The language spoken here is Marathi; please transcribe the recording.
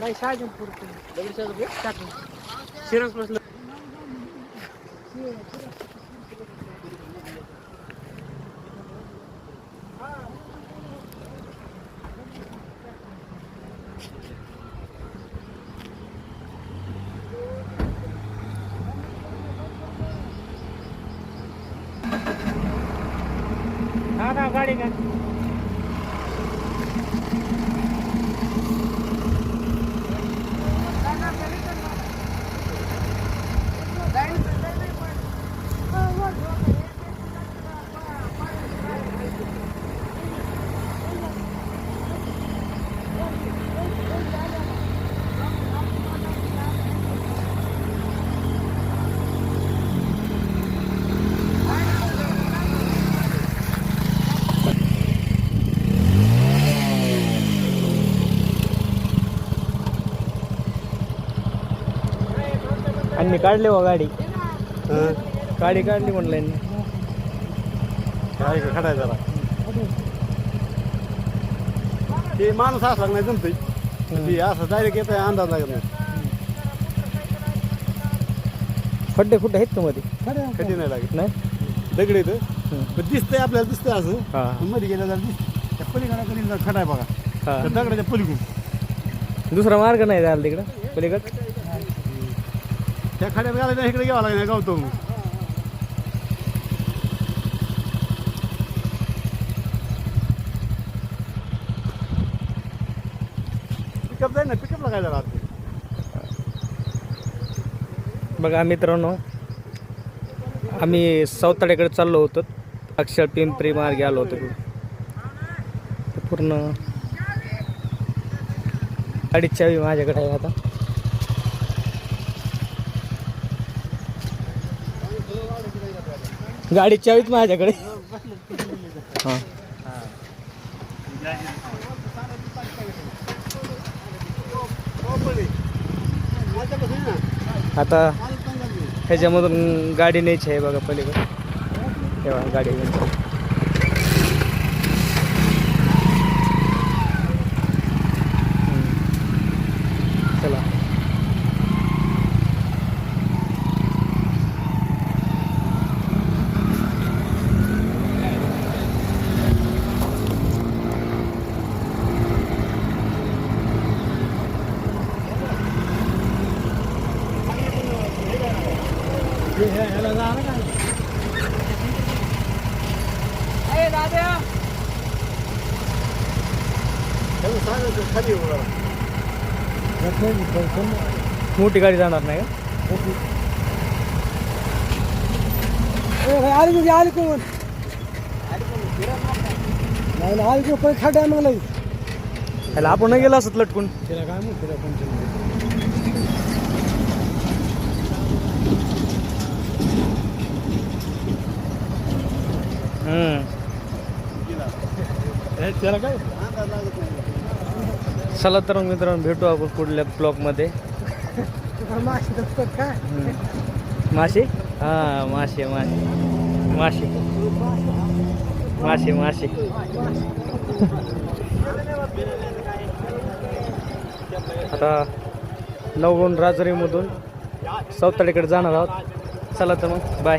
नाही शहाजनपूर सिरस बसलं. हा ना गाडी का आणि काढले हो गाडी. गाडी काढली म्हणलं. काय खडाय जरा? ते माणूस असला नाही जमतंय. ती असं डायरेक्ट येत अंदाज लागत नाही. खड्डे खुड्डे आहेत का मध्ये कधी नाही लागत. नाही? दगड येतं. पण दिसतंय आपल्याला दिसतंय असं. हा. मध्ये गेल्या जरा दिसत त्या पलीकडे कधी खडाय बघा. दगडाच्या पलीकडून. दुसरा मार्ग नाही जायला तिकडं पलीकड? त्या खड्यात घालायला इकडे घ्यावा लागेल गावतो पिकअप जाईल ना? पिकअपला काय झालं बघा मित्रांनो आम्ही सावताड्याकडे चाललो होतो. अक्षर पिंपरी मार्गे आलो होतो. पूर्ण अडीच चावी माझ्याकडे आहे आता. गाडी चावीच माझ्याकडे. हां. आता ह्याच्यामधून गाडी न्यायची आहे बघा पलीकडे. तेव्हा गाडी मोठी गाडी जाणार नाही का? आली आली कोण? नाही आली पण खड्डा मग नाही आपण गेलो असत लटकून. तिला काय मग तिला कोणतं त्याला काय चला तर मग मित्रांनो भेटू आपण पुढल्या ब्लॉकमध्ये मासे हा. मासे मासे मासे मासे मासे आता नवगुण राजरीमधून सावताळीकडे जाणार आहोत. चला तर मग बाय